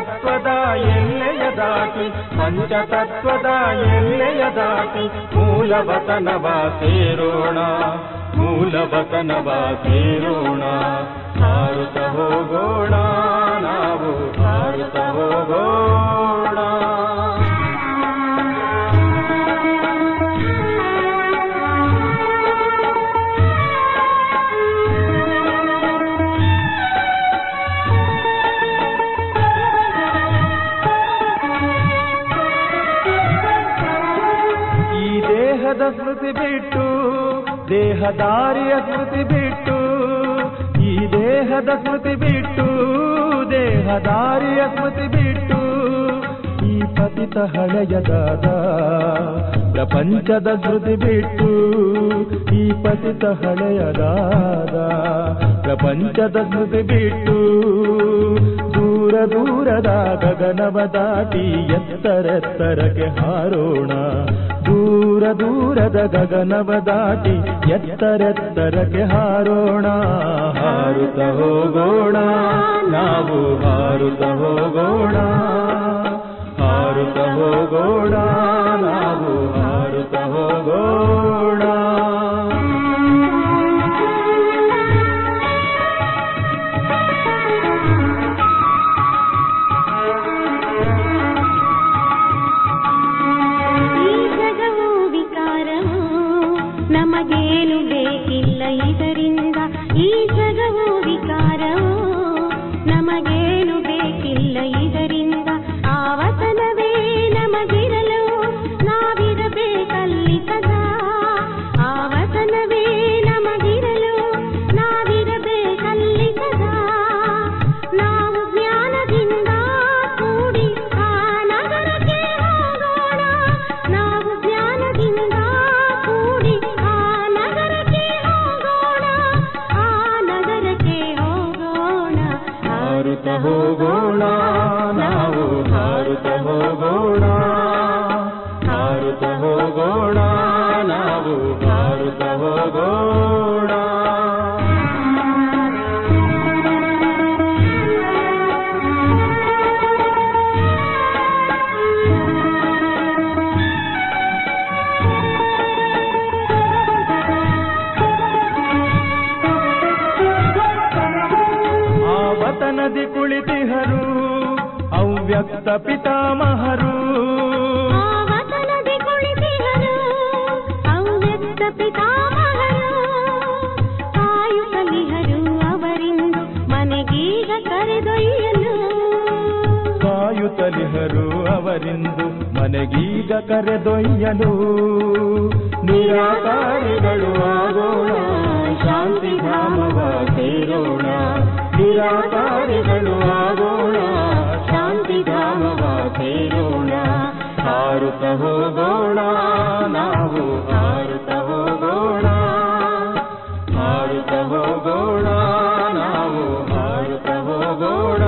ಪಂಚತತ್ವದ ಎಲ್ಲೆಯ ದಾಟಿ ಪಂಚತತ್ವದ ಎಲ್ಲೆಯ ದಾಟಿ ಮೂಲವತನವ ಸೇರೋಣ ಮೂಲವತನವ ಸೇರೋಣ. ಹಾರುತ್ತ ಹೋಗೋಣ, ನಾವು ಹಾರುತ್ತ ಹೋಗೋಣ. ದೇಹದಾರಿಯ ಕೃತಿ ಬಿಟ್ಟು, ಈ ದೇಹದ ಕೃತಿ ಬಿಟ್ಟು ದೇಹದಾರಿಯ ಕೃತಿ ಬಿಟ್ಟು, ಈ ಪತಿತ ಹಳೆಯದಾದ ಪ್ರಪಂಚದ ಕೃತಿ ಬಿಟ್ಟು, ಈ ಪತಿತ ಹಳೆಯದಾದ ಪ್ರಪಂಚದ ಕೃತಿ ಬಿಟ್ಟು, ದೂರ ದೂರದ ಗಗನವ ದಾಟಿ ಎತ್ತರೆತ್ತರಕ್ಕೆ ಹಾರೋಣ. ದೂರ ದೂರದ ಗಗನವ ದಾಟಿ ಎತ್ತರೆತ್ತರಕ್ಕೆ ಹಾರೋಣ. ಹಾರುತ್ತ ಹೋಗೋಣ, ನಾವು ಹಾರುತ್ತ ಹೋಗೋಣ. ಹಾರುತ್ತ ಹೋಗೋಣ, ನಾವು ಹಾರುತ್ತ ಹೋಗೋಣ. ಹೋಗೋಣ ಅವ್ಯಕ್ತ ಪಿತಾಮಹರು ಆವತನದಿ ಕುಳಿತಿಹರು ಅವ್ಯಕ್ತ ಪಿತಾಮಹರು ಕಾಯುತ್ತಲಿಹರು ಅವರಿಂದು ಮನೆಗೀಗ ಕರೆದೊಯ್ಯಲು ಕಾಯುತ್ತಲಿಹರು ಅವರಿಂದು ಮನೆಗೀಗ ಕರೆದೊಯ್ಯಲು ನಿರಾಕಾರಿಗಳು ಆಗೋಣ ಶಾಂತಿ ಧಾಮವ ಸೇರೋಣ ನಿರಾಕಾರಿಗಳು ಹೋಗೋಣ, ನಾವು ಹಾರುತ್ತ ಹೋಗೋಣ. ಹಾರುತ್ತ ಹೋಗೋಣ, ನಾವು ಹಾರುತ್ತ ಹೋಗೋಣ.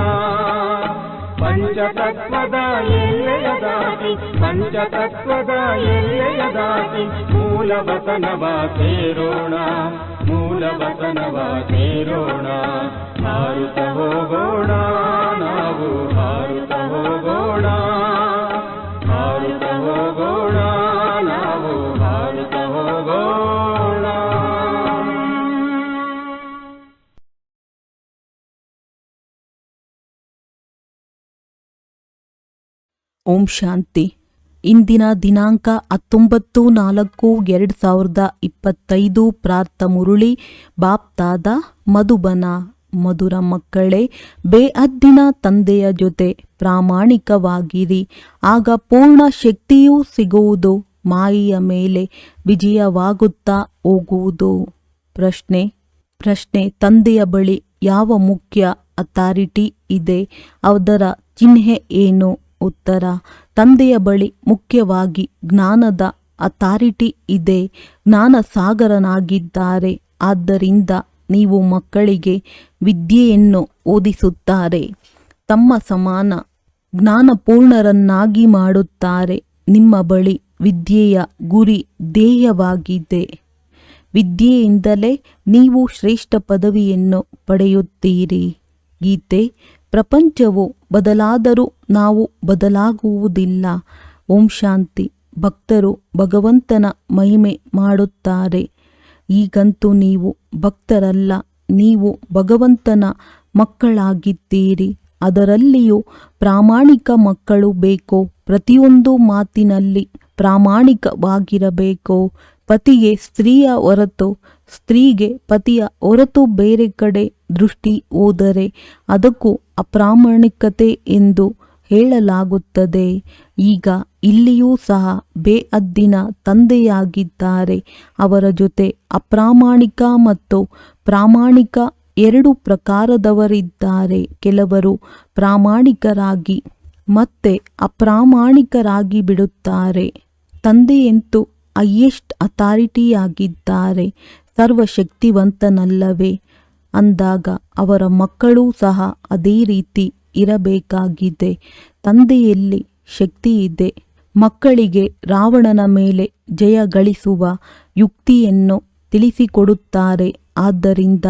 ಪಂಚತತ್ವದ ಎಲ್ಲೆಯ ದಾಟಿ ಪಂಚತತ್ವದ ಎಲ್ಲೆಯ ದಾಟಿ ಮೂಲವತನವ ಸೇರೋಣ ಮೂಲವತನವ ಸೇರೋಣ. ಹಾರುತ್ತ ಹೋಗೋಣ, ನಾವು ಹಾರುತ್ತ ಹೋಗೋಣ. ಓಂ ಶಾಂತಿ. ಇಂದಿನ ದಿನಾಂಕ ಹತ್ತೊಂಬತ್ತು ನಾಲ್ಕು ಎರಡು ಸಾವಿರದ ಇಪ್ಪತ್ತೈದು ಪ್ರಾರ್ಥ ಮುರುಳಿ ಬಾಪ್ತಾದ ಮಧುಬನ. ಮಧುರ ಮಕ್ಕಳೇ ಬೇಅದ್ದಿನ ತಂದೆಯ ಜೊತೆ ಪ್ರಾಮಾಣಿಕವಾಗಿರಿ. ಆಗ ಪೂರ್ಣ ಶಕ್ತಿಯೂ ಸಿಗುವುದು ಮಾಯಿಯ ಮೇಲೆ ವಿಜಯವಾಗುತ್ತಾ ಹೋಗುವುದು. ಪ್ರಶ್ನೆ ಪ್ರಶ್ನೆ, ತಂದೆಯ ಬಳಿ ಯಾವ ಮುಖ್ಯ ಅಥಾರಿಟಿ ಇದೆ? ಅದರ ಚಿಹ್ನೆ ಏನು? ಉತ್ತರ, ತಂದೆಯ ಬಳಿ ಮುಖ್ಯವಾಗಿ ಜ್ಞಾನದ ಅಥಾರಿಟಿ ಇದೆ. ಜ್ಞಾನ ಸಾಗರನಾಗಿದ್ದಾರೆ ಆದ್ದರಿಂದ ನೀವು ಮಕ್ಕಳಿಗೆ ವಿದ್ಯೆಯನ್ನು ಓದಿಸುತ್ತಾರೆ. ತಮ್ಮ ಸಮಾನ ಜ್ಞಾನಪೂರ್ಣರನ್ನಾಗಿ ಮಾಡುತ್ತಾರೆ. ನಿಮ್ಮ ಬಳಿ ವಿದ್ಯೆಯ ಗುರಿ ಧ್ಯೇಯವಾಗಿದೆ. ವಿದ್ಯೆಯಿಂದಲೇ ನೀವು ಶ್ರೇಷ್ಠ ಪದವಿಯನ್ನು ಪಡೆಯುತ್ತೀರಿ. ಗೀತೆ, ಪ್ರಪಂಚವು ಬದಲಾದರೂ ನಾವು ಬದಲಾಗುವುದಿಲ್ಲ. ಓಂ ಶಾಂತಿ. ಭಕ್ತರು ಭಗವಂತನ ಮಹಿಮೆ ಮಾಡುತ್ತಾರೆ. ಈಗಂತೂ ನೀವು ಭಕ್ತರಲ್ಲ, ನೀವು ಭಗವಂತನ ಮಕ್ಕಳಾಗಿದ್ದೀರಿ. ಅದರಲ್ಲಿಯೂ ಪ್ರಾಮಾಣಿಕ ಮಕ್ಕಳು ಬೇಕೋ? ಪ್ರತಿಯೊಂದು ಮಾತಿನಲ್ಲಿ ಪ್ರಾಮಾಣಿಕವಾಗಿರಬೇಕು? ಪತಿಗೆ ಸ್ತ್ರೀಯ ಹೊರತು ಸ್ತ್ರೀಗೆ ಪತಿಯ ಹೊರತು ಬೇರೆ ಕಡೆ ದೃಷ್ಟಿ ಹೋದರೆ ಅದಕ್ಕೂ ಅಪ್ರಾಮಾಣಿಕತೆ ಎಂದು ಹೇಳಲಾಗುತ್ತದೆ. ಈಗ ಇಲ್ಲಿಯೂ ಸಹ ಬೇಅದ್ದಿನ ತಂದೆಯಾಗಿದ್ದಾರೆ. ಅವರ ಜೊತೆ ಅಪ್ರಾಮಾಣಿಕ ಮತ್ತು ಪ್ರಾಮಾಣಿಕ ಎರಡು ಪ್ರಕಾರದವರಿದ್ದಾರೆ. ಕೆಲವರು ಪ್ರಾಮಾಣಿಕರಾಗಿ ಮತ್ತೆ ಅಪ್ರಾಮಾಣಿಕರಾಗಿ ಬಿಡುತ್ತಾರೆ. ತಂದೆಯಂತೂ ಹೈಯೆಸ್ಟ್ ಅಥಾರಿಟಿಯಾಗಿದ್ದಾರೆ. ಸರ್ವಶಕ್ತಿವಂತನಲ್ಲವೇ ಅಂದಾಗ ಅವರ ಮಕ್ಕಳೂ ಸಹ ಅದೇ ರೀತಿ ಇರಬೇಕಾಗಿದೆ. ತಂದೆಯಲ್ಲಿ ಶಕ್ತಿ ಇದೆ ಮಕ್ಕಳಿಗೆ ರಾವಣನ ಮೇಲೆ ಜಯ ಗಳಿಸುವ ಯುಕ್ತಿಯನ್ನು ತಿಳಿಸಿಕೊಡುತ್ತಾರೆ. ಆದ್ದರಿಂದ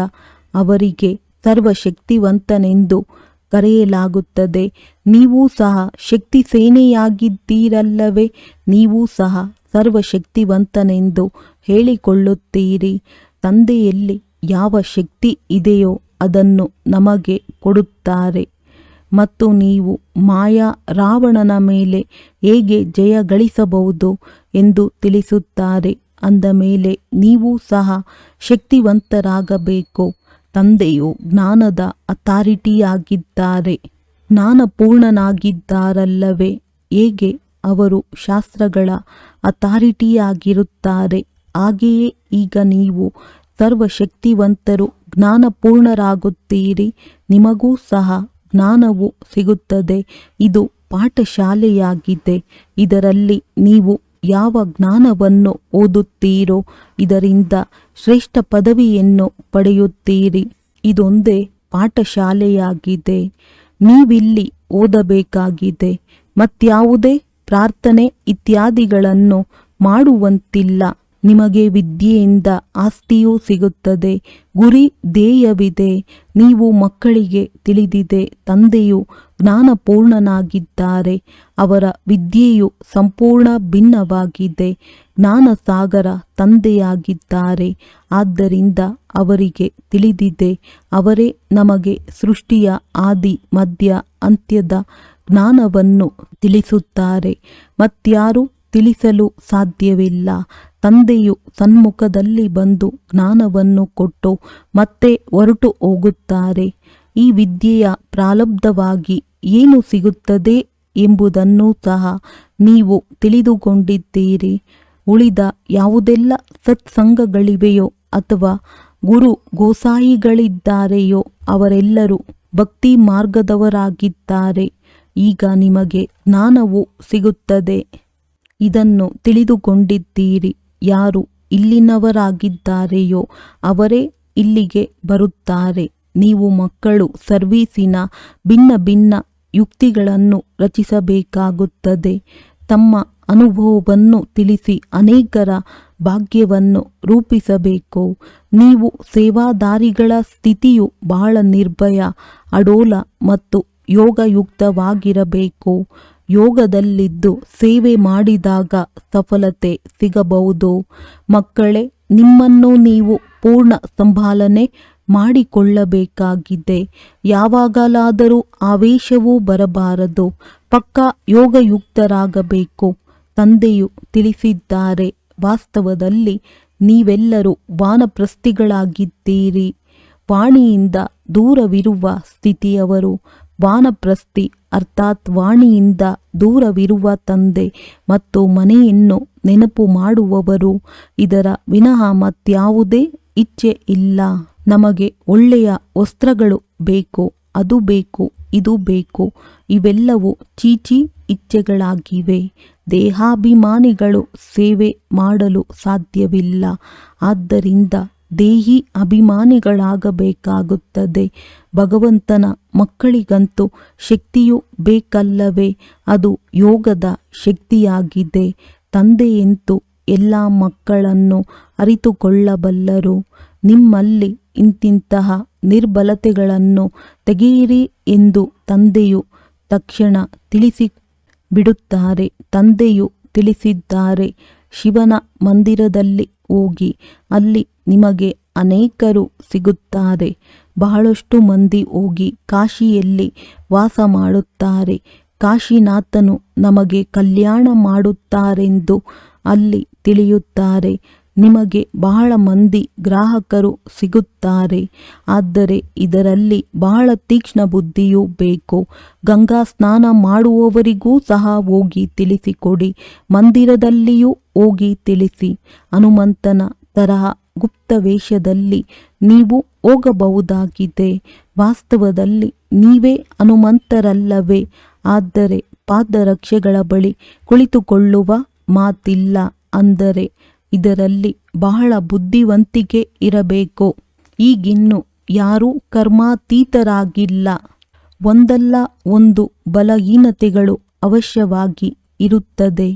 ಅವರಿಗೆ ಸರ್ವಶಕ್ತಿವಂತನೆಂದು ಕರೆಯಲಾಗುತ್ತದೆ. ನೀವು ಸಹ ಶಕ್ತಿ ಸೇನೆಯಾಗಿದ್ದೀರಲ್ಲವೇ? ನೀವು ಸಹ ಸರ್ವಶಕ್ತಿವಂತನೆಂದು ಹೇಳಿಕೊಳ್ಳುತ್ತೀರಿ. ತಂದೆಯಲ್ಲಿ ಯಾವ ಶಕ್ತಿ ಇದೆಯೋ ಅದನ್ನು ನಮಗೆ ಕೊಡುತ್ತಾರೆ. ಮತ್ತು ನೀವು ಮಾಯಾ ರಾವಣನ ಮೇಲೆ ಹೇಗೆ ಜಯ ಗಳಿಸಬಹುದು ಎಂದು ತಿಳಿಸುತ್ತಾರೆ, ಅಂದ ಮೇಲೆ ನೀವು ಸಹ ಶಕ್ತಿವಂತರಾಗಬೇಕು. ತಂದೆಯು ಜ್ಞಾನದ ಅಥಾರಿಟಿಯಾಗಿದ್ದಾರೆ. ಜ್ಞಾನಪೂರ್ಣನಾಗಿದ್ದಾರಲ್ಲವೇ ಹೇಗೆ ಅವರು ಶಾಸ್ತ್ರಗಳ ಅಥಾರಿಟಿಯಾಗಿರುತ್ತಾರೆ? ಹಾಗೆಯೇ ಈಗ ನೀವು ಸರ್ವಶಕ್ತಿವಂತರು ಜ್ಞಾನಪೂರ್ಣರಾಗುತ್ತೀರಿ, ನಿಮಗೂ ಸಹ ಜ್ಞಾನವು ಸಿಗುತ್ತದೆ. ಇದು ಪಾಠಶಾಲೆಯಾಗಿದೆ. ಇದರಲ್ಲಿ ನೀವು ಯಾವ ಜ್ಞಾನವನ್ನು ಓದುತ್ತೀರೋ, ಇದರಿಂದ ಶ್ರೇಷ್ಠ ಪದವಿಯನ್ನು ಪಡೆಯುತ್ತೀರಿ. ಇದೊಂದೇ ಪಾಠಶಾಲೆಯಾಗಿದೆ. ನೀವಿಲ್ಲಿ ಓದಬೇಕಾಗಿದೆ. ಮತ್ಯಾವುದೇ ಪ್ರಾರ್ಥನೆ ಇತ್ಯಾದಿಗಳನ್ನು ಮಾಡುವಂತಿಲ್ಲ. ನಿಮಗೆ ವಿದ್ಯೆಯಿಂದ ಆಸ್ತಿಯೂ ಸಿಗುತ್ತದೆ. ಗುರಿ ಧ್ಯೇಯವಿದೆ. ನೀವು ಮಕ್ಕಳಿಗೆ ತಿಳಿದಿದೆ, ತಂದೆಯು ಜ್ಞಾನಪೂರ್ಣನಾಗಿದ್ದಾರೆ. ಅವರ ವಿದ್ಯೆಯು ಸಂಪೂರ್ಣ ಭಿನ್ನವಾಗಿದೆ. ಜ್ಞಾನಸಾಗರ ತಂದೆಯಾಗಿದ್ದಾರೆ. ಆದ್ದರಿಂದ ಅವರಿಗೆ ತಿಳಿದಿದೆ, ಅವರೇ ನಮಗೆ ಸೃಷ್ಟಿಯ ಆದಿ, ಮಧ್ಯ, ಅಂತ್ಯದ ಜ್ಞಾನವನ್ನು ತಿಳಿಸುತ್ತಾರೆ. ಮತ್ಯಾರು ತಿಳಿಸಲು ಸಾಧ್ಯವಿಲ್ಲ. ತಂದೆಯು ಸನ್ಮುಖದಲ್ಲಿ ಬಂದು ಜ್ಞಾನವನ್ನು ಕೊಟ್ಟು ಮತ್ತೆ ಹೊರಟು ಹೋಗುತ್ತಾರೆ. ಈ ವಿದ್ಯೆಯ ಪ್ರಾಲಬ್ಧವಾಗಿ ಏನು ಸಿಗುತ್ತದೆ ಎಂಬುದನ್ನು ಸಹ ನೀವು ತಿಳಿದುಕೊಂಡಿದ್ದೀರಿ. ಉಳಿದ ಯಾವುದೆಲ್ಲ ಸತ್ಸಂಗಗಳಿವೆಯೋ ಅಥವಾ ಗುರು ಗೋಸಾಯಿಗಳಿದ್ದಾರೆಯೋ ಅವರೆಲ್ಲರೂ ಭಕ್ತಿ ಮಾರ್ಗದವರಾಗಿದ್ದಾರೆ. ಈಗ ನಿಮಗೆ ಜ್ಞಾನವು ಸಿಗುತ್ತದೆ. ಇದನ್ನು ತಿಳಿದುಕೊಂಡಿದ್ದೀರಿ. ಯಾರು ಇಲ್ಲಿನವರಾಗಿದ್ದಾರೆಯೋ ಅವರೇ ಇಲ್ಲಿಗೆ ಬರುತ್ತಾರೆ. ನೀವು ಮಕ್ಕಳು, ಸರ್ವೀಸಿನ ಭಿನ್ನ ಭಿನ್ನ ಯುಕ್ತಿಗಳನ್ನು ರಚಿಸಬೇಕಾಗುತ್ತದೆ. ತಮ್ಮ ಅನುಭವವನ್ನು ತಿಳಿಸಿ ಅನೇಕರ ಭಾಗ್ಯವನ್ನು ರೂಪಿಸಬೇಕು. ನೀವು ಸೇವಾದಾರಿಗಳ ಸ್ಥಿತಿಯು ಬಹಳ ನಿರ್ಭಯ, ಅಡೋಲ ಮತ್ತು ಯೋಗಯುಕ್ತವಾಗಿರಬೇಕು. ಯೋಗದಲ್ಲಿದ್ದು ಸೇವೆ ಮಾಡಿದಾಗ ಸಫಲತೆ ಸಿಗಬಹುದು. ಮಕ್ಕಳೇ, ನಿಮ್ಮನ್ನು ನೀವು ಪೂರ್ಣ ಸಂಭಾಲನೆ ಮಾಡಿಕೊಳ್ಳಬೇಕಾಗಿದೆ. ಯಾವಾಗಲಾದರೂ ಆವೇಶವೂ ಬರಬಾರದು. ಪಕ್ಕ ಯೋಗಯುಕ್ತರಾಗಬೇಕು. ತಂದೆಯು ತಿಳಿಸಿದ್ದಾರೆ, ವಾಸ್ತವದಲ್ಲಿ ನೀವೆಲ್ಲರೂ ವಾನಪ್ರಸ್ಥಿಗಳಾಗಿದ್ದೀರಿ. ವಾಣಿಯಿಂದ ದೂರವಿರುವ ಸ್ಥಿತಿಯವರು ವಾನಪ್ರಸ್ಥಿ ಅರ್ಥಾತ್ ವಾಣಿಯಿಂದ ದೂರವಿರುವ ತಂದೆ ಮತ್ತು ಮನೆಯನ್ನು ನೆನಪು ಮಾಡುವವರು. ಇದರ ವಿನಃ ಮತ್ಯಾವುದೇ? ಇಚ್ಛೆ ಇಲ್ಲ. ನಮಗೆ ಒಳ್ಳೆಯ ವಸ್ತ್ರಗಳು ಬೇಕು, ಅದು ಬೇಕು, ಇದು ಬೇಕು. ಇವೆಲ್ಲವೂ ಚೀಚಿ ಇಚ್ಛೆಗಳಾಗಿವೆ. ದೇಹಾಭಿಮಾನಿಗಳು ಸೇವೆ ಮಾಡಲು ಸಾಧ್ಯವಿಲ್ಲ. ಆದ್ದರಿಂದ ದೇಹಿ ಅಭಿಮಾನಿಗಳಾಗಬೇಕಾಗುತ್ತದೆ. ಭಗವಂತನ ಮಕ್ಕಳಿಗಂತೂ ಶಕ್ತಿಯು ಬೇಕಲ್ಲವೇ? ಅದು ಯೋಗದ ಶಕ್ತಿಯಾಗಿದೆ. ತಂದೆಯಂತೂ ಎಲ್ಲ ಮಕ್ಕಳನ್ನು ಅರಿತುಕೊಳ್ಳಬಲ್ಲರು. ನಿಮ್ಮಲ್ಲಿ ಇಂತಿಂತಹ ನಿರ್ಬಲತೆಗಳನ್ನು ತೆಗೆಯಿರಿ ಎಂದು ತಂದೆಯು ತಕ್ಷಣ ತಿಳಿಸಿ ಬಿಡುತ್ತಾರೆ ತಂದೆಯು ತಿಳಿಸಿದ್ದಾರೆ, ಶಿವನ ಮಂದಿರದಲ್ಲಿ ಹೋಗಿ, ಅಲ್ಲಿ ನಿಮಗೆ ಅನೇಕರು ಸಿಗುತ್ತಾರೆ. ಬಹಳಷ್ಟು ಮಂದಿ ಹೋಗಿ ಕಾಶಿಯಲ್ಲಿ ವಾಸ ಮಾಡುತ್ತಾರೆ. ಕಾಶಿನಾಥನು ನಮಗೆ ಕಲ್ಯಾಣ ಮಾಡುತ್ತಾರೆಂದು ಅಲ್ಲಿ ತಿಳಿಯುತ್ತಾರೆ. ನಿಮಗೆ ಬಹಳ ಮಂದಿ ಗ್ರಾಹಕರು ಸಿಗುತ್ತಾರೆ. ಆದರೆ ಇದರಲ್ಲಿ ಬಹಳ ತೀಕ್ಷ್ಣ ಬುದ್ಧಿಯೂ ಬೇಕು. ಗಂಗಾ ಸ್ನಾನ ಮಾಡುವವರಿಗೂ ಸಹ ಹೋಗಿ ತಿಳಿಸಿಕೊಡಿ. ಮಂದಿರದಲ್ಲಿಯೂ ಹೋಗಿ ತಿಳಿಸಿ. ಹನುಮಂತನ ತರಹ ಗುಪ್ತ ವೇಷದಲ್ಲಿ ನೀವು ಹೋಗಬಹುದಾಗಿದೆ. ವಾಸ್ತವದಲ್ಲಿ ನೀವೇ ಹನುಮಂತರಲ್ಲವೇ. ಆದರೆ ಪಾದರಕ್ಷೆಗಳ ಬಳಿ ಕುಳಿತುಕೊಳ್ಳುವ ಮಾತಿಲ್ಲ ಅಂದರೆ ಇದರಲ್ಲಿ ಬಹಳ ಬುದ್ಧಿವಂತಿಕೆ ಇರಬೇಕು. ಈಗಿನ್ನು ಯಾರೂ ಕರ್ಮಾತೀತರಾಗಿಲ್ಲ. ಒಂದಲ್ಲ ಒಂದು ಬಲಹೀನತೆಗಳು ಅವಶ್ಯವಾಗಿ ಇರುತ್ತದೆ.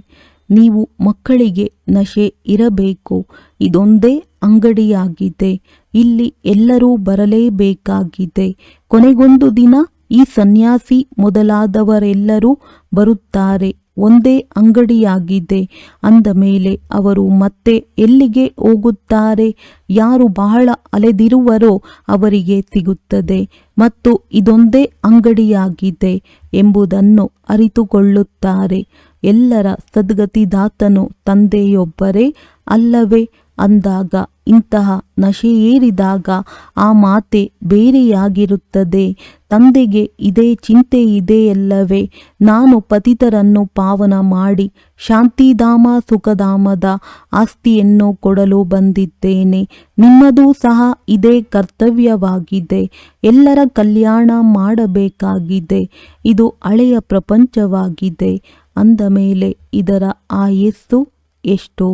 ನೀವು ಮಕ್ಕಳಿಗೆ ನಶೆ ಇರಬೇಕು. ಇದೊಂದೇ ಅಂಗಡಿಯಾಗಿದೆ. ಇಲ್ಲಿ ಎಲ್ಲರೂ ಬರಲೇಬೇಕಾಗಿದೆ. ಕೊನೆಗೊಂದು ದಿನ ಈ ಸನ್ಯಾಸಿ ಮೊದಲಾದವರೆಲ್ಲರೂ ಬರುತ್ತಾರೆ. ಒಂದೇ ಅಂಗಡಿಯಾಗಿದೆ. ಅಂದ ಮೇಲೆ ಅವರು, ಮತ್ತೆ ಎಲ್ಲಿಗೆ ಹೋಗುತ್ತಾರೆ? ಯಾರು ಬಹಳ ಅಲೆದಿರುವರೋ ಅವರಿಗೆ ಸಿಗುತ್ತದೆ. ಮತ್ತು ಇದೊಂದೇ ಅಂಗಡಿಯಾಗಿದೆ ಎಂಬುದನ್ನು ಅರಿತುಕೊಳ್ಳುತ್ತಾರೆ. ಎಲ್ಲರ ಸದ್ಗತಿದಾತನು ತಂದೆಯೊಬ್ಬರೇ ಅಲ್ಲವೇ? ಅಂದಾಗ ಇಂತಹ ನಶೆಯೇರಿದಾಗ ಆ ಮಾತೆ ಬೇರೆಯಾಗಿರುತ್ತದೆ. ತಂದೆಗೆ ಇದೇ ಚಿಂತೆ ಇದೆಯಲ್ಲವೇ? ನಾನು ಪತಿತರನ್ನು ಪಾವನ ಮಾಡಿ ಶಾಂತಿಧಾಮ ಸುಖಧಾಮದ ಆಸ್ತಿಯನ್ನು ಕೊಡಲು ಬಂದಿದ್ದೇನೆ. ನಿಮ್ಮದೂ ಸಹ ಇದೇ ಕರ್ತವ್ಯವಾಗಿದೆ. ಎಲ್ಲರ ಕಲ್ಯಾಣ ಮಾಡಬೇಕಾಗಿದೆ. ಇದು ಹಳೆಯ ಪ್ರಪಂಚವಾಗಿದೆ. ಅಂದ ಮೇಲೆ ಇದರ ಆಯಸ್ಸು ಎಷ್ಟು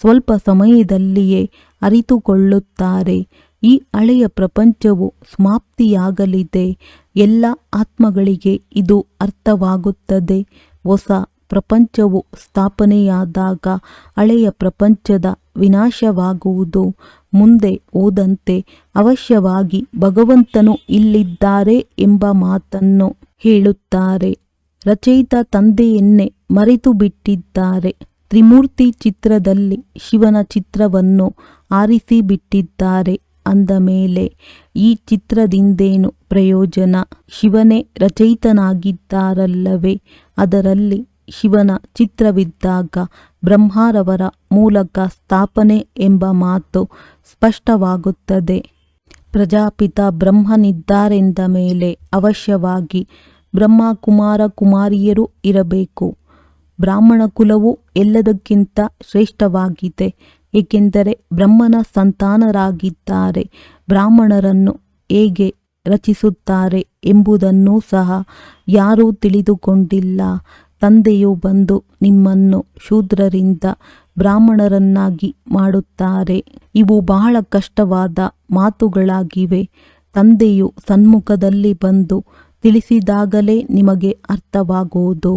ಸ್ವಲ್ಪ ಸಮಯದಲ್ಲಿಯೇ ಅರಿತುಕೊಳ್ಳುತ್ತಾರೆ. ಈ ಹಳೆಯ ಪ್ರಪಂಚವು ಸಮಾಪ್ತಿಯಾಗಲಿದೆ. ಎಲ್ಲ ಆತ್ಮಗಳಿಗೆ ಇದು ಅರ್ಥವಾಗುತ್ತದೆ. ಹೊಸ ಪ್ರಪಂಚವು ಸ್ಥಾಪನೆಯಾದಾಗ ಹಳೆಯ ಪ್ರಪಂಚದ ವಿನಾಶವಾಗುವುದು. ಮುಂದೆ ಓದಂತೆ ಅವಶ್ಯವಾಗಿ ಭಗವಂತನು ಇಲ್ಲಿದ್ದಾರೆ ಎಂಬ ಮಾತನ್ನು ಹೇಳುತ್ತಾರೆ. ರಚಯಿತ ತಂದೆಯನ್ನೇ ಮರೆತು ಬಿಟ್ಟಿದ್ದಾರೆ ತ್ರಿಮೂರ್ತಿ ಚಿತ್ರದಲ್ಲಿ ಶಿವನ ಚಿತ್ರವನ್ನು ಆರಿಸಿ ಬಿಟ್ಟಿದ್ದಾರೆ ಅಂದ ಮೇಲೆ, ಈ ಚಿತ್ರದಿಂದೇನು ಪ್ರಯೋಜನ? ಶಿವನೇ ರಚಯಿತನಾಗಿದ್ದಾರಲ್ಲವೇ? ಅದರಲ್ಲಿ ಶಿವನ ಚಿತ್ರವಿದ್ದಾಗ ಬ್ರಹ್ಮರವರ ಮೂಲಕ ಸ್ಥಾಪನೆ ಎಂಬ ಮಾತು ಸ್ಪಷ್ಟವಾಗುತ್ತದೆ. ಪ್ರಜಾಪಿತ ಬ್ರಹ್ಮನಿದ್ದಾರೆಂದ ಮೇಲೆ ಅವಶ್ಯವಾಗಿ ಬ್ರಹ್ಮ ಕುಮಾರ ಕುಮಾರಿಯರು ಇರಬೇಕು. ಬ್ರಾಹ್ಮಣ ಕುಲವು ಎಲ್ಲದಕ್ಕಿಂತ ಶ್ರೇಷ್ಠವಾಗಿದೆ, ಏಕೆಂದರೆ ಬ್ರಹ್ಮನ ಸಂತಾನರಾಗಿದ್ದಾರೆ. ಬ್ರಾಹ್ಮಣರನ್ನು ಹೇಗೆ ರಚಿಸುತ್ತಾರೆ ಎಂಬುದನ್ನು ಸಹ ಯಾರೂ ತಿಳಿದುಕೊಂಡಿಲ್ಲ. ತಂದೆಯು ಬಂದು ನಿಮ್ಮನ್ನು ಶೂದ್ರರಿಂದ ಬ್ರಾಹ್ಮಣರನ್ನಾಗಿ ಮಾಡುತ್ತಾರೆ. ಇವು ಬಹಳ ಕಷ್ಟವಾದ ಮಾತುಗಳಾಗಿವೆ. ತಂದೆಯು ಸನ್ಮುಖದಲ್ಲಿ ಬಂದು ತಿಳಿಸಿದಾಗಲೇ ನಿಮಗೆ ಅರ್ಥವಾಗುವುದು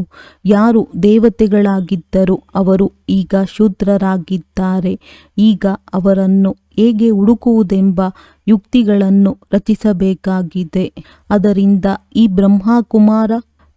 ಯಾರು ದೇವತೆಗಳಾಗಿದ್ದರು ಅವರು ಈಗ ಶೂದ್ರರಾಗಿದ್ದಾರೆ. ಈಗ ಅವರನ್ನು ಹೇಗೆ ಹುಡುಕುವುದೆಂಬ ಯುಕ್ತಿಗಳನ್ನು ರಚಿಸಬೇಕಾಗಿದೆ. ಅದರಿಂದ ಈ ಬ್ರಹ್ಮಕುಮಾರ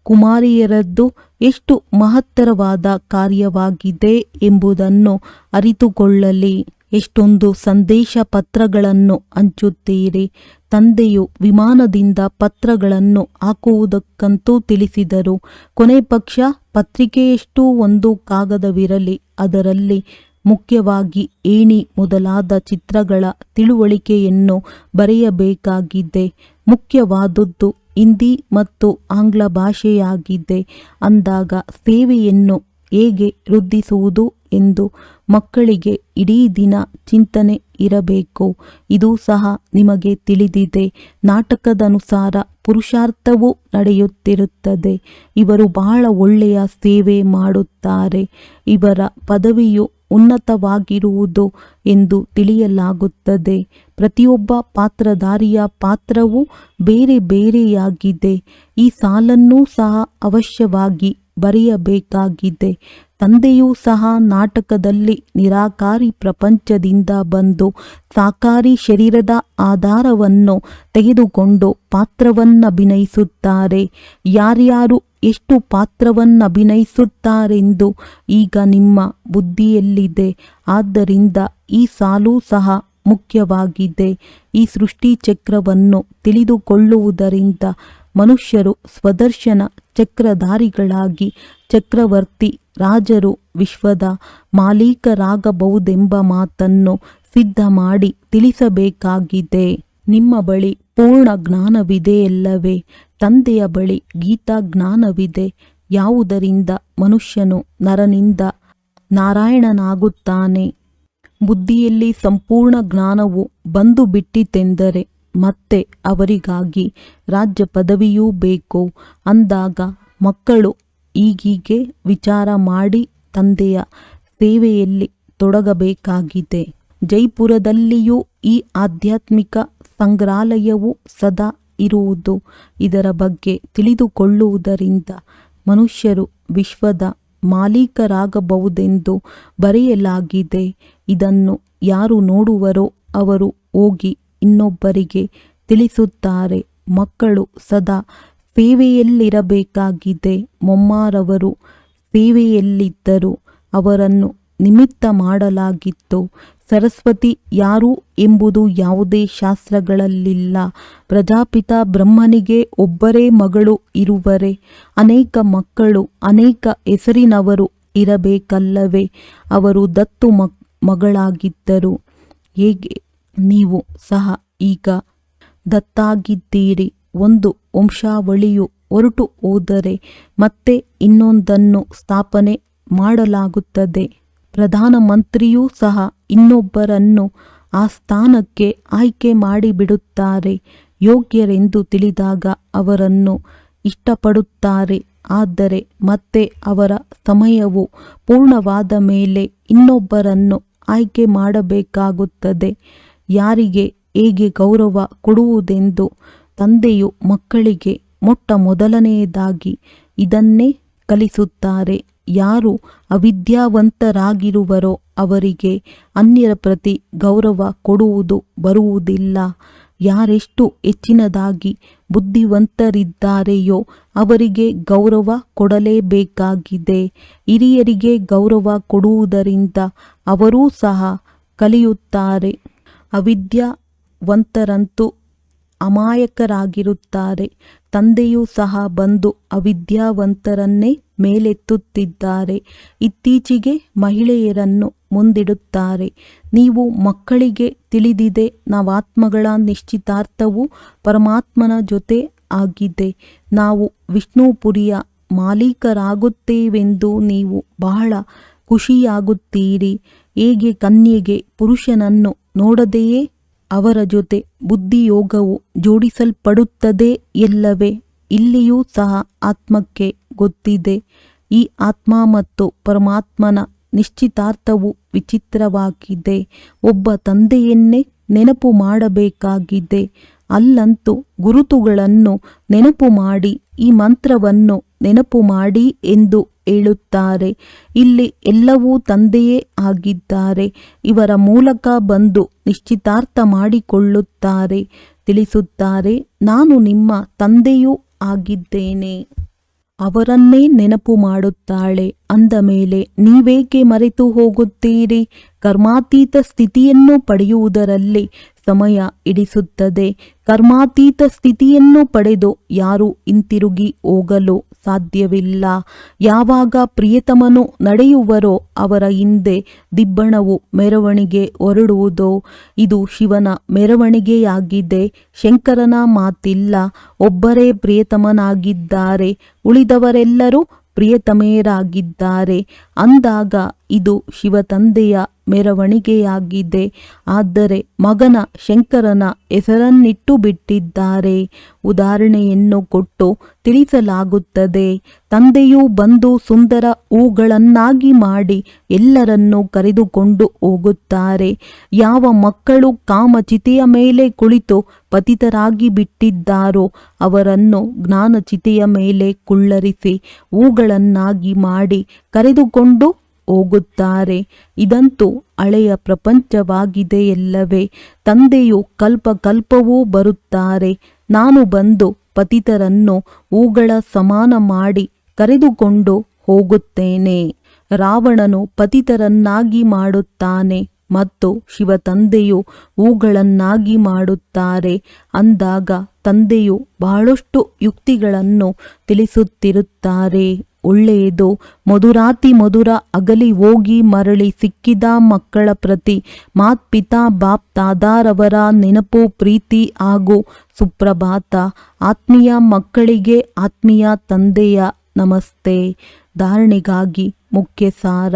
ಕುಮಾರಿಯರದ್ದು ಎಷ್ಟು ಮಹತ್ತರವಾದ ಕಾರ್ಯವಾಗಿದೆ ಎಂಬುದನ್ನು ಅರಿತುಕೊಳ್ಳಲಿ. ಎಷ್ಟೊಂದು ಸಂದೇಶ ಪತ್ರಗಳನ್ನು ಹಂಚುತ್ತೀರಿ. ತಂದೆಯು ವಿಮಾನದಿಂದ ಪತ್ರಗಳನ್ನು ಹಾಕುವುದಕ್ಕಂತೂ ತಿಳಿಸಿದರು. ಕೊನೆ ಪಕ್ಷ ಪತ್ರಿಕೆಯಷ್ಟು ಒಂದು ಕಾಗದವಿರಲಿ, ಅದರಲ್ಲಿ ಮುಖ್ಯವಾಗಿ ಏಣಿ ಮೊದಲಾದ ಚಿತ್ರಗಳ ತಿಳುವಳಿಕೆಯನ್ನು ಬರೆಯಬೇಕಾಗಿದೆ. ಮುಖ್ಯವಾದದ್ದು ಹಿಂದಿ ಮತ್ತು ಆಂಗ್ಲ ಭಾಷೆಯಾಗಿದೆ. ಅಂದಾಗ ಸೇವೆಯನ್ನು ಹೇಗೆ ವೃದ್ಧಿಸುವುದು ಎಂದು ಮಕ್ಕಳಿಗೆ ಇಡೀ ದಿನ ಚಿಂತನೆ ಇರಬೇಕು. ಇದು ಸಹ ನಿಮಗೆ ತಿಳಿದಿದೆ. ನಾಟಕದನುಸಾರ ಪುರುಷಾರ್ಥವೂ ನಡೆಯುತ್ತಿರುತ್ತದೆ. ಇವರು ಬಹಳ ಒಳ್ಳೆಯ ಸೇವೆ ಮಾಡುತ್ತಾರೆ. ಇವರ ಪದವಿಯು ಉನ್ನತವಾಗಿರುವುದು ಎಂದು ತಿಳಿಯಲಾಗುತ್ತದೆ. ಪ್ರತಿಯೊಬ್ಬ ಪಾತ್ರಧಾರಿಯ ಪಾತ್ರವು ಬೇರೆ ಬೇರೆಯಾಗಿದೆ. ಈ ಸಾಲನ್ನೂ ಸಹ ಅವಶ್ಯವಾಗಿ ಬರೆಯಬೇಕಾಗಿದೆ. ತಂದೆಯೂ ಸಹ ನಾಟಕದಲ್ಲಿ ನಿರಾಕಾರಿ ಪ್ರಪಂಚದಿಂದ ಬಂದು ಸಾಕಾರಿ ಶರೀರದ ಆಧಾರವನ್ನು ತೆಗೆದುಕೊಂಡು ಪಾತ್ರವನ್ನಭಿನಯಿಸುತ್ತಾರೆ. ಯಾರ್ಯಾರು ಎಷ್ಟು ಪಾತ್ರವನ್ನಭಿನಯಿಸುತ್ತಾರೆಂದು ಈಗ ನಿಮ್ಮ ಬುದ್ಧಿಯಲ್ಲಿದೆ. ಆದ್ದರಿಂದ ಈ ಸಾಲು ಸಹ ಮುಖ್ಯವಾಗಿದೆ. ಈ ಸೃಷ್ಟಿಚಕ್ರವನ್ನು ತಿಳಿದುಕೊಳ್ಳುವುದರಿಂದ ಮನುಷ್ಯರು ಸ್ವದರ್ಶನ ಚಕ್ರಧಾರಿಗಳಾಗಿ ಚಕ್ರವರ್ತಿ ರಾಜರು ವಿಶ್ವದ ಮಾಲೀಕರಾಗಬಹುದೆಂಬ ಮಾತನ್ನು ಸಿದ್ಧ ಮಾಡಿ ತಿಳಿಸಬೇಕಾಗಿದೆ. ನಿಮ್ಮ ಬಳಿ ಪೂರ್ಣ ಜ್ಞಾನವಿದೆಯಲ್ಲವೇ ತಂದೆಯ ಬಳಿ ಗೀತಾ ಜ್ಞಾನವಿದೆ. ಯಾವುದರಿಂದ ಮನುಷ್ಯನು ನರನಿಂದ ನಾರಾಯಣನಾಗುತ್ತಾನೆ? ಬುದ್ಧಿಯಲ್ಲಿ ಸಂಪೂರ್ಣ ಜ್ಞಾನವು ಬಂದು ಬಿಟ್ಟಿತೆಂದರೆ ಮತ್ತೆ ಅವರಿಗಾಗಿ ರಾಜ್ಯ ಪದವಿಯೂ ಬೇಕು? ಅಂದಾಗ ಮಕ್ಕಳು ಈಗೀಗೆ ವಿಚಾರ ಮಾಡಿ ತಂದೆಯ ಸೇವೆಯಲ್ಲಿ ತೊಡಗಬೇಕಾಗಿದೆ. ಜೈಪುರದಲ್ಲಿಯೂ ಈ ಆಧ್ಯಾತ್ಮಿಕ ಸಂಗ್ರಹಾಲಯವು ಸದಾ ಇರುವುದು. ಇದರ ಬಗ್ಗೆ ತಿಳಿದುಕೊಳ್ಳುವುದರಿಂದ ಮನುಷ್ಯರು ವಿಶ್ವದ ಮಾಲೀಕರಾಗಬಹುದೆಂದು ಬರೆಯಲಾಗಿದೆ. ಇದನ್ನು ಯಾರು ನೋಡುವರೋ ಅವರು ಹೋಗಿ ಇನ್ನೊಬ್ಬರಿಗೆ ತಿಳಿಸುತ್ತಾರೆ. ಮಕ್ಕಳು ಸದಾ ಸೇವೆಯಲ್ಲಿರಬೇಕಾಗಿದೆ. ಮೊಮ್ಮಾರವರು ಸೇವೆಯಲ್ಲಿದ್ದರು. ಅವರನ್ನು ನಿಮಿತ್ತ ಮಾಡಲಾಗಿತ್ತು. ಸರಸ್ವತಿ ಯಾರು ಎಂಬುದು ಯಾವುದೇ ಶಾಸ್ತ್ರಗಳಲ್ಲಿಲ್ಲ. ಪ್ರಜಾಪಿತ ಬ್ರಹ್ಮನಿಗೆ ಒಬ್ಬರೇ ಮಗಳು ಇರುವರೆ. ಅನೇಕ ಮಕ್ಕಳು, ಅನೇಕ ಹೆಸರಿನವರು ಇರಬೇಕಲ್ಲವೇ? ಅವರು ದತ್ತು ಮಗಳಾಗಿದ್ದರು. ಹೇಗೆ? ನೀವು ಸಹ ಈಗ ದತ್ತಾಗಿದ್ದೀರಿ. ಒಂದು ವಂಶಾವಳಿಯು ಹೊರಟು ಹೋದರೆ ಮತ್ತೆ ಇನ್ನೊಂದನ್ನು ಸ್ಥಾಪನೆ ಮಾಡಲಾಗುತ್ತದೆ. ಪ್ರಧಾನಮಂತ್ರಿಯೂ ಸಹ ಇನ್ನೊಬ್ಬರನ್ನು ಆ ಸ್ಥಾನಕ್ಕೆ ಆಯ್ಕೆ ಮಾಡಿಬಿಡುತ್ತಾರೆ. ಯೋಗ್ಯರೆಂದು ತಿಳಿದಾಗ ಅವರನ್ನು ಇಷ್ಟಪಡುತ್ತಾರೆ. ಆದರೆ ಮತ್ತೆ ಅವರ ಸಮಯವು ಪೂರ್ಣವಾದ ಮೇಲೆ ಇನ್ನೊಬ್ಬರನ್ನು ಆಯ್ಕೆ ಮಾಡಬೇಕಾಗುತ್ತದೆ. ಯಾರಿಗೆ ಹೇಗೆ ಗೌರವ ಕೊಡುವುದೆಂದು ತಂದೆಯು ಮಕ್ಕಳಿಗೆ ಮೊಟ್ಟ ಮೊದಲನೆಯದಾಗಿ ಇದನ್ನೇ ಕಲಿಸುತ್ತಾರೆ. ಯಾರು ಅವಿದ್ಯಾವಂತರಾಗಿರುವರೋ ಅವರಿಗೆ ಅನ್ಯರ ಪ್ರತಿ ಗೌರವ ಕೊಡುವುದು ಬರುವುದಿಲ್ಲ. ಯಾರೆಷ್ಟು ಹೆಚ್ಚಿನದಾಗಿ ಬುದ್ಧಿವಂತರಿದ್ದಾರೆಯೋ ಅವರಿಗೆ ಗೌರವ ಕೊಡಲೇಬೇಕಾಗಿದೆ. ಹಿರಿಯರಿಗೆ ಗೌರವ ಕೊಡುವುದರಿಂದ ಅವರೂ ಸಹ ಕಲಿಯುತ್ತಾರೆ. ಅವಿದ್ಯಾವಂತರಂತೂ ಅಮಾಯಕರಾಗಿರುತ್ತಾರೆ. ತಂದೆಯೂ ಸಹ ಬಂದು ಅವಿದ್ಯಾವಂತರನ್ನೇ ಮೇಲೆತ್ತುತ್ತಿದ್ದಾರೆ. ಇತ್ತೀಚೆಗೆ ಮಹಿಳೆಯರನ್ನು ಮುಂದಿಡುತ್ತಾರೆ. ನೀವು ಮಕ್ಕಳಿಗೆ ತಿಳಿದಿದೆ, ನಾವಾತ್ಮಗಳ ನಿಶ್ಚಿತಾರ್ಥವು ಪರಮಾತ್ಮನ ಜೊತೆ ಆಗಿದೆ. ನಾವು ವಿಷ್ಣುಪುರಿಯ ಮಾಲೀಕರಾಗುತ್ತೇವೆಂದು ನೀವು ಬಹಳ ಖುಷಿಯಾಗುತ್ತೀರಿ. ಹೇಗೆ ಕನ್ಯೆಗೆ ಪುರುಷನನ್ನು ನೋಡದೆಯೇ? ಅವರ ಜೊತೆ ಬುದ್ಧಿಯೋಗವು ಜೋಡಿಸಲ್ಪಡುತ್ತದೆ ಎಲ್ಲವೇ? ಇಲ್ಲಿಯೂ ಸಹ ಆತ್ಮಕ್ಕೆ ಗೊತ್ತಿದೆ. ಈ ಆತ್ಮ ಮತ್ತು ಪರಮಾತ್ಮನ ನಿಶ್ಚಿತಾರ್ಥವು ವಿಚಿತ್ರವಾಗಿದೆ. ಒಬ್ಬ ತಂದೆಯನ್ನೇ ನೆನಪು ಮಾಡಬೇಕಾಗಿದೆ. ಅಲ್ಲಂತೂ ಗುರುತುಗಳನ್ನು ನೆನಪು ಮಾಡಿ, ಈ ಮಂತ್ರವನ್ನು ನೆನಪು ಮಾಡಿ ಎಂದು ಹೇಳುತ್ತಾರೆ. ಇಲ್ಲಿ ಎಲ್ಲವೂ ತಂದೆಯೇ ಆಗಿದ್ದಾರೆ. ಇವರ ಮೂಲಕ ಬಂದು ನಿಶ್ಚಿತಾರ್ಥ ಮಾಡಿಕೊಳ್ಳುತ್ತಾರೆ. ತಿಳಿಸುತ್ತಾರೆ, ನಾನು ನಿಮ್ಮ ತಂದೆಯೂ ಆಗಿದ್ದೇನೆ. ಅವರನ್ನೇ ನೆನಪು ಮಾಡುತ್ತಾಳೆ. ಅಂದ ಮೇಲೆ, ನೀವೇಕೆ ಮರೆತು ಹೋಗುತ್ತೀರಿ? ಕರ್ಮಾತೀತ ಸ್ಥಿತಿಯನ್ನು ಪಡೆಯುವುದರಲ್ಲಿ ಸಮಯ ಇಡಿಸುತ್ತದೆ. ಕರ್ಮಾತೀತ ಸ್ಥಿತಿಯನ್ನು ಪಡೆದು ಯಾರು ಹಿಂತಿರುಗಿ ಹೋಗಲು? ಸಾಧ್ಯವಿಲ್ಲ. ಯಾವಾಗ ಪ್ರಿಯತಮನು ನಡೆಯುವರೋ ಅವರ ಹಿಂದೆ ದಿಬ್ಬಣವು ಮೆರವಣಿಗೆ ಹೊರಡುವುದೋ, ಇದು ಶಿವನ ಮೆರವಣಿಗೆಯಾಗಿದೆ. ಶಂಕರನ ಮಾತಿಲ್ಲ, ಒಬ್ಬರೇ ಪ್ರಿಯತಮನಾಗಿದ್ದಾರೆ, ಉಳಿದವರೆಲ್ಲರೂ ಪ್ರಿಯತಮೆಯರಾಗಿದ್ದಾರೆ. ಅಂದಾಗ ಇದು ಶಿವತಂದೆಯ ಮೆರವಣಿಗೆಯಾಗಿದೆ. ಆದರೆ ಮಗನ ಶಂಕರನ ಹೆಸರನ್ನಿಟ್ಟು ಬಿಟ್ಟಿದ್ದಾರೆ. ಉದಾಹರಣೆಯನ್ನು ಕೊಟ್ಟು ತಿಳಿಸಲಾಗುತ್ತದೆ. ತಂದೆಯು ಬಂದು ಸುಂದರ ಹೂಗಳನ್ನಾಗಿ ಮಾಡಿ ಎಲ್ಲರನ್ನೂ ಕರೆದುಕೊಂಡು ಹೋಗುತ್ತಾರೆ. ಯಾವ ಮಕ್ಕಳು ಕಾಮಚಿತೆಯ ಮೇಲೆ ಕುಳಿತು ಪತಿತರಾಗಿ ಬಿಟ್ಟಿದ್ದಾರೋ ಅವರನ್ನು ಜ್ಞಾನಚಿತೆಯ ಮೇಲೆ ಕುಳ್ಳರಿಸಿ ಹೂಗಳನ್ನಾಗಿ ಮಾಡಿ ಕರೆದುಕೊಂಡು ಹೋಗುತ್ತಾರೆ. ಇದಂತೂ ಹಳೆಯ ಪ್ರಪಂಚವಾಗಿದೆಯಲ್ಲವೇ. ತಂದೆಯು ಕಲ್ಪ ಕಲ್ಪವೂ ಬರುತ್ತಾರೆ. ನಾನು ಬಂದು ಪತಿತರನ್ನು ಹೂಗಳ ಸಮಾನ ಮಾಡಿ ಕರೆದುಕೊಂಡು ಹೋಗುತ್ತೇನೆ. ರಾವಣನು ಪತಿತರನ್ನಾಗಿ ಮಾಡುತ್ತಾನೆ ಮತ್ತು ಶಿವ ತಂದೆಯು ಹೂಗಳನ್ನಾಗಿ ಮಾಡುತ್ತಾರೆ. ಅಂದಾಗ ತಂದೆಯು ಬಹಳಷ್ಟು ಯುಕ್ತಿಗಳನ್ನು ತಿಳಿಸುತ್ತಿರುತ್ತಾರೆ. ಒಳ್ಳೆಯದು. ಮಧುರಾತಿ ಮಧುರ ಅಗಲಿ ಹೋಗಿ ಮರಳಿ ಸಿಕ್ಕಿದ ಮಕ್ಕಳ ಪ್ರತಿ ಮಾತ್ಪಿತಾ ಬಾಪ್ ತಾದಾರವರ ನೆನಪು ಪ್ರೀತಿ ಹಾಗೂ ಸುಪ್ರಭಾತ. ಆತ್ಮೀಯ ಮಕ್ಕಳಿಗೆ ಆತ್ಮೀಯ ತಂದೆಯ ನಮಸ್ತೆ. ಧಾರಣೆಗಾಗಿ ಮುಖ್ಯ ಸಾರ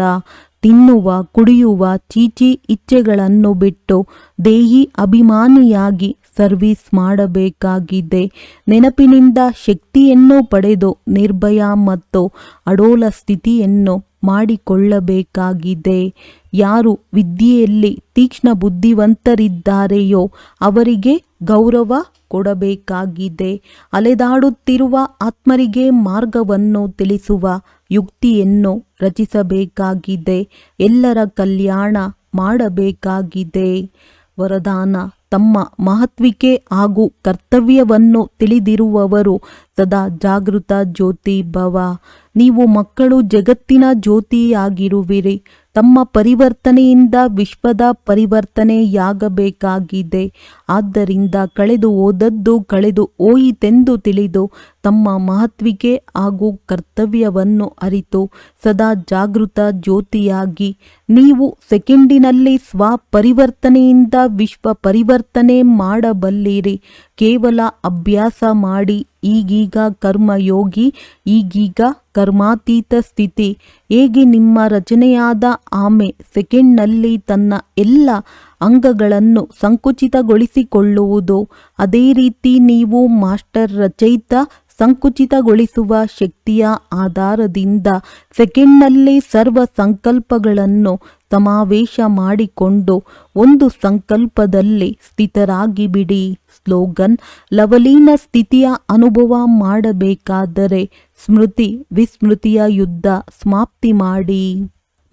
ತಿನ್ನುವ, ಕುಡಿಯುವ, ಚೀಚಿ ಇಚ್ಛೆಗಳನ್ನು ಬಿಟ್ಟು ದೇಹಿ ಅಭಿಮಾನಿಯಾಗಿ ಸರ್ವಿಸ್ ಮಾಡಬೇಕಾಗಿದೆ. ನೆನಪಿನಿಂದ ಶಕ್ತಿಯನ್ನು ಪಡೆದು ನಿರ್ಭಯ ಮತ್ತು ಅಡೋಲ ಸ್ಥಿತಿಯನ್ನು ಮಾಡಿಕೊಳ್ಳಬೇಕಾಗಿದೆ. ಯಾರು ವಿದ್ಯೆಯಲ್ಲಿ ತೀಕ್ಷ್ಣ ಬುದ್ಧಿವಂತರಿದ್ದಾರೆಯೋ ಅವರಿಗೆ ಗೌರವ ಕೊಡಬೇಕಾಗಿದೆ. ಅಲೆದಾಡುತ್ತಿರುವ ಆತ್ಮರಿಗೆ ಮಾರ್ಗವನ್ನು ತಿಳಿಸುವ ಯುಕ್ತಿಯನ್ನು ರಚಿಸಬೇಕಾಗಿದೆ. ಎಲ್ಲರ ಕಲ್ಯಾಣ ಮಾಡಬೇಕಾಗಿದೆ. ವರದಾನ ತಮ್ಮ ಮಹತ್ವಿಕೆ ಹಾಗೂ ಕರ್ತವ್ಯವನ್ನು ತಿಳಿದಿರುವವರು ಸದಾ ಜಾಗೃತ ಜ್ಯೋತಿ ಭವ. ನೀವು ಮಕ್ಕಳು ಜಗತ್ತಿನ ಜ್ಯೋತಿಯಾಗಿರುವಿರಿ. ತಮ್ಮ ಪರಿವರ್ತನೆಯಿಂದ ವಿಶ್ವದ ಪರಿವರ್ತನೆಯಾಗಬೇಕಾಗಿದೆ. ಆದ್ದರಿಂದ ಕಳೆದು ಹೋದದ್ದು ಕಳೆದು ಹೋಯಿತೆಂದು ತಿಳಿದು ತಮ್ಮ ಮಹತ್ವಿಕೆ ಹಾಗೂ ಕರ್ತವ್ಯವನ್ನು ಅರಿತು ಸದಾ ಜಾಗೃತ ಜ್ಯೋತಿಯಾಗಿ. ನೀವು ಸೆಕೆಂಡಿನಲ್ಲಿ ಸ್ವ ಪರಿವರ್ತನೆಯಿಂದ ವಿಶ್ವ ಪರಿವರ್ತನೆ ಮಾಡಬಲ್ಲಿರಿ. ಕೇವಲ ಅಭ್ಯಾಸ ಮಾಡಿ ಈಗೀಗ ಕರ್ಮಯೋಗಿ ಈಗೀಗ ಕರ್ಮಾತೀತ ಸ್ಥಿತಿ. ಹೇಗೆ ನಿಮ್ಮ ರಚನೆಯಾದ ಆಮೆ ಸೆಕೆಂಡ್ನಲ್ಲಿ ತನ್ನ ಎಲ್ಲ ಅಂಗಗಳನ್ನು ಸಂಕುಚಿತಗೊಳಿಸಿಕೊಳ್ಳುವುದು, ಅದೇ ರೀತಿ ನೀವು ಮಾಸ್ಟರ್ ರಚಯಿತ ಸಂಕುಚಿತಗೊಳಿಸುವ ಶಕ್ತಿಯ ಆಧಾರದಿಂದ ಸೆಕೆಂಡ್ನಲ್ಲಿ ಸರ್ವ ಸಂಕಲ್ಪಗಳನ್ನು ಸಮಾವೇಶ ಮಾಡಿಕೊಂಡು ಒಂದು ಸಂಕಲ್ಪದಲ್ಲಿ ಸ್ಥಿತರಾಗಿ ಬಿಡಿ ಸ್ಲೋಗನ್, ಲವಲೀನ ಸ್ಥಿತಿಯ ಅನುಭವ ಮಾಡಬೇಕಾದರೆ ಸ್ಮೃತಿ ವಿಸ್ಮೃತಿಯ ಯುದ್ಧ ಸಮಾಪ್ತಿ ಮಾಡಿ.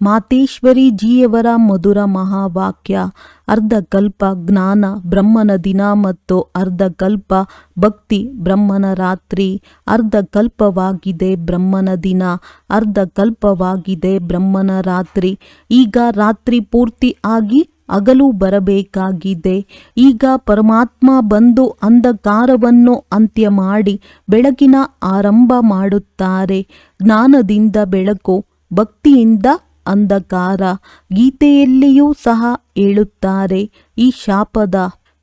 ಮಾತೇಶ್ವರಿ ಜಿಯವರ ಮಧುರ ಮಹಾವಾಕ್ಯ ಅರ್ಧಕಲ್ಪ ಜ್ಞಾನ ಬ್ರಹ್ಮನ ದಿನ ಮತ್ತು ಅರ್ಧಕಲ್ಪ ಭಕ್ತಿ ಬ್ರಹ್ಮನ ರಾತ್ರಿ ಅರ್ಧಕಲ್ಪವಾಗಿದೆ ಬ್ರಹ್ಮನ ದಿನ ಅರ್ಧಕಲ್ಪವಾಗಿದೆ ಬ್ರಹ್ಮನ ರಾತ್ರಿ. ಈಗ ರಾತ್ರಿ ಪೂರ್ತಿ ಆಗಿ ಅಗಲು ಬರಬೇಕಾಗಿದೆ. ಈಗ ಪರಮಾತ್ಮ ಬಂದು ಅಂಧಕಾರವನ್ನು ಅಂತ್ಯ ಮಾಡಿ ಬೆಳಕಿನ ಆರಂಭ ಮಾಡುತ್ತಾರೆ. ಜ್ಞಾನದಿಂದ ಬೆಳಕು, ಭಕ್ತಿಯಿಂದ ಅಂಧಕಾರ ಗೀತೆಯಲ್ಲಿಯೂ ಸಹ ಹೇಳುತ್ತಾರೆ. ಈ ಶಾಪದ,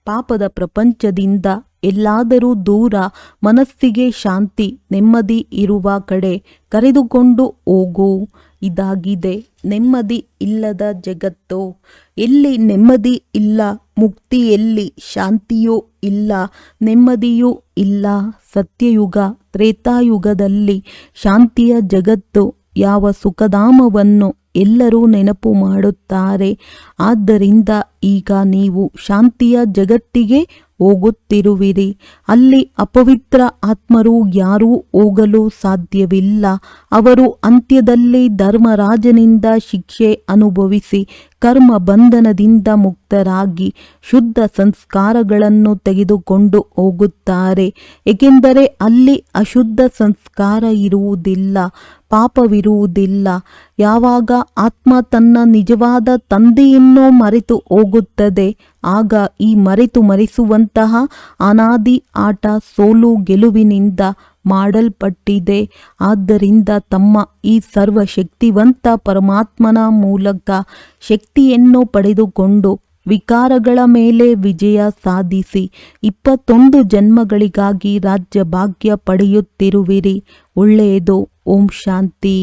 ಪಾಪದ ಪ್ರಪಂಚದಿಂದ ಎಲ್ಲಾದರೂ ದೂರ ಮನಸ್ಸಿಗೆ ಶಾಂತಿ, ನೆಮ್ಮದಿ ಇರುವ ಕಡೆ ಕರೆದುಕೊಂಡು ಹೋಗು. ಇದಾಗಿದೆ, ನೆಮ್ಮದಿ ಇಲ್ಲದ ಜಗತ್ತು. ಎಲ್ಲಿ ನೆಮ್ಮದಿ ಇಲ್ಲ, ಮುಕ್ತಿಯಲ್ಲಿ ಶಾಂತಿಯೂ ಇಲ್ಲ, ನೆಮ್ಮದಿಯೂ ಇಲ್ಲ. ಸತ್ಯಯುಗ, ತ್ರೇತಾಯುಗದಲ್ಲಿ ಶಾಂತಿಯ ಜಗತ್ತು ಯಾವ ಸುಖಧಾಮವನ್ನು ಎಲ್ಲರೂ ನೆನಪು ಮಾಡುತ್ತಾರೆ. ಆದ್ದರಿಂದ ಈಗ ನೀವು ಶಾಂತಿಯ ಜಗತ್ತಿಗೆ ಹೋಗುತ್ತಿರುವಿರಿ. ಅಲ್ಲಿ ಅಪವಿತ್ರ ಆತ್ಮರು ಯಾರೂ ಹೋಗಲು ಸಾಧ್ಯವಿಲ್ಲ. ಅವರು ಅಂತ್ಯದಲ್ಲಿ ಧರ್ಮರಾಜನಿಂದ ಶಿಕ್ಷೆ ಅನುಭವಿಸಿ ಕರ್ಮ ಬಂಧನದಿಂದ ಮುಕ್ತರಾಗಿ ಶುದ್ಧ ಸಂಸ್ಕಾರಗಳನ್ನು ತೆಗೆದುಕೊಂಡು ಹೋಗುತ್ತಾರೆ. ಏಕೆಂದರೆ ಅಲ್ಲಿ ಅಶುದ್ಧ ಸಂಸ್ಕಾರ ಇರುವುದಿಲ್ಲ, ಪಾಪವಿರುವುದಿಲ್ಲ. ಯಾವಾಗ ಆತ್ಮ ತನ್ನ ನಿಜವಾದ ತಂದೆಯನ್ನು ಮರೆತು ಹೋಗುತ್ತದೆ, ಆಗ ಈ ಮರೆತು ಮರೆಸುವಂತಹ ಅನಾದಿ ಆಟ ಸೋಲು ಗೆಲುವಿನಿಂದ ಮಾಡಲ್ಪಟ್ಟಿದೆ. ಆದ್ದರಿಂದ ತಮ್ಮ ಈ ಸರ್ವಶಕ್ತಿವಂತ ಪರಮಾತ್ಮನ ಮೂಲಕ ಶಕ್ತಿಯನ್ನು ಪಡೆದುಕೊಂಡು ವಿಕಾರಗಳ ಮೇಲೆ ವಿಜಯ ಸಾಧಿಸಿ ಇಪ್ಪತ್ತೊಂದು ಜನ್ಮಗಳಿಗಾಗಿ ರಾಜ್ಯ ಭಾಗ್ಯ ಪಡೆಯುತ್ತಿರುವಿರಿ. ಒಳ್ಳೆಯದು. ಓಂ ಶಾಂತಿ.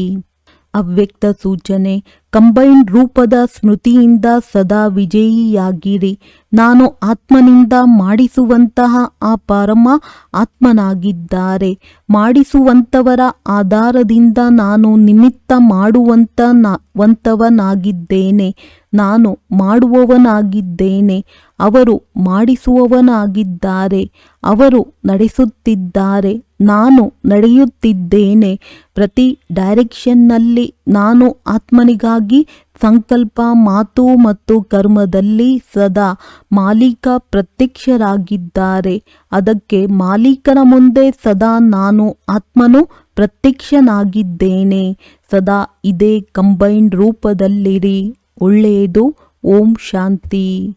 ಅವ್ಯಕ್ತ ಸೂಚನೆ, ಕಂಬೈನ್ ರೂಪದ ಸ್ಮೃತಿಯಿಂದ ಸದಾ ವಿಜಯಿಯಾಗಿರಿ. ನಾನು ಆತ್ಮನಿಂದ ಮಾಡಿಸುವಂತಹ ಆ ಪರಮ ಆತ್ಮನಾಗಿದ್ದಾರೆ. ಮಾಡಿಸುವಂತವರ ಆಧಾರದಿಂದ ನಾನು ನಿಮಿತ್ತ ಮಾಡುವಂತ ವಂತವನಾಗಿದ್ದೇನೆ. ನಾನು ಮಾಡುವವನಾಗಿದ್ದೇನೆ, ಅವರು ಮಾಡಿಸುವವನಾಗಿದ್ದಾರೆ, ಅವರು ನಡೆಸುತ್ತಿದ್ದಾರೆ, ನಾನು ನಡೆಯುತ್ತಿದ್ದೇನೆ. ಪ್ರತಿ ಡೈರೆಕ್ಷನ್ನಲ್ಲಿ ನಾನು ಆತ್ಮನಿಗಾಗಿ ಸಂಕಲ್ಪ, ಮಾತು ಮತ್ತು ಕರ್ಮದಲ್ಲಿ ಸದಾ ಮಾಲೀಕ ಪ್ರತ್ಯಕ್ಷರಾಗಿದ್ದಾರೆ. ಅದಕ್ಕೆ ಮಾಲೀಕನ ಮುಂದೆ ಸದಾ ನಾನು ಆತ್ಮನು ಪ್ರತ್ಯಕ್ಷನಾಗಿದ್ದೇನೆ. ಸದಾ ಇದೇ ಕಂಬೈನ್ಡ್ ರೂಪದಲ್ಲಿರಿ. ಒಳ್ಳೆಯದು. ಓಂ ಶಾಂತಿ.